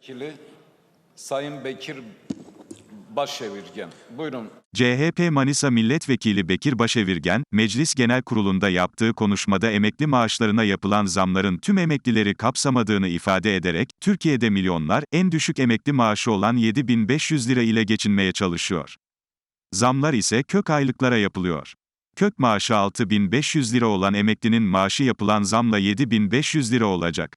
Vekili Sayın Bekir Başevirgen. Buyurun. CHP Manisa Milletvekili Bekir Başevirgen, Meclis Genel Kurulu'nda yaptığı konuşmada emekli maaşlarına yapılan zamların tüm emeklileri kapsamadığını ifade ederek, Türkiye'de milyonlar, en düşük emekli maaşı olan 7500 lira ile geçinmeye çalışıyor. Zamlar ise kök aylıklara yapılıyor. Kök maaşı 6500 lira olan emeklinin maaşı yapılan zamla 7500 lira olacak.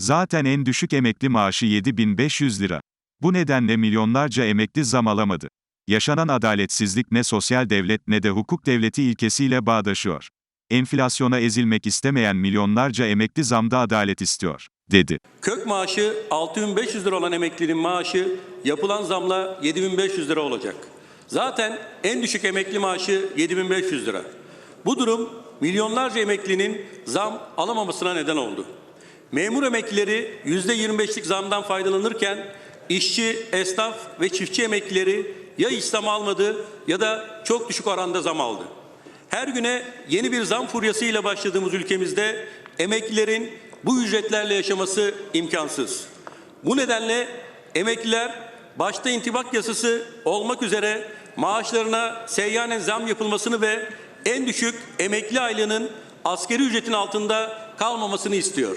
Zaten en düşük emekli maaşı 7500 lira. Bu nedenle milyonlarca emekli zam alamadı. Yaşanan adaletsizlik ne sosyal devlet ne de hukuk devleti ilkesiyle bağdaşıyor. Enflasyona ezilmek istemeyen milyonlarca emekli zamda adalet istiyor, dedi. Kök maaşı 6500 lira olan emeklinin maaşı yapılan zamla 7500 lira olacak. Zaten en düşük emekli maaşı 7500 lira. Bu durum milyonlarca emeklinin zam alamamasına neden oldu. Memur emeklileri %25'lik zamdan faydalanırken işçi, esnaf ve çiftçi emeklileri ya hiç zam almadı ya da çok düşük oranda zam aldı. Her güne yeni bir zam furyasıyla başladığımız ülkemizde emeklilerin bu ücretlerle yaşaması imkansız. Bu nedenle emekliler başta intibak yasası olmak üzere maaşlarına seyyanen zam yapılmasını ve en düşük emekli aylığının askeri ücretin altında kalmamasını istiyor.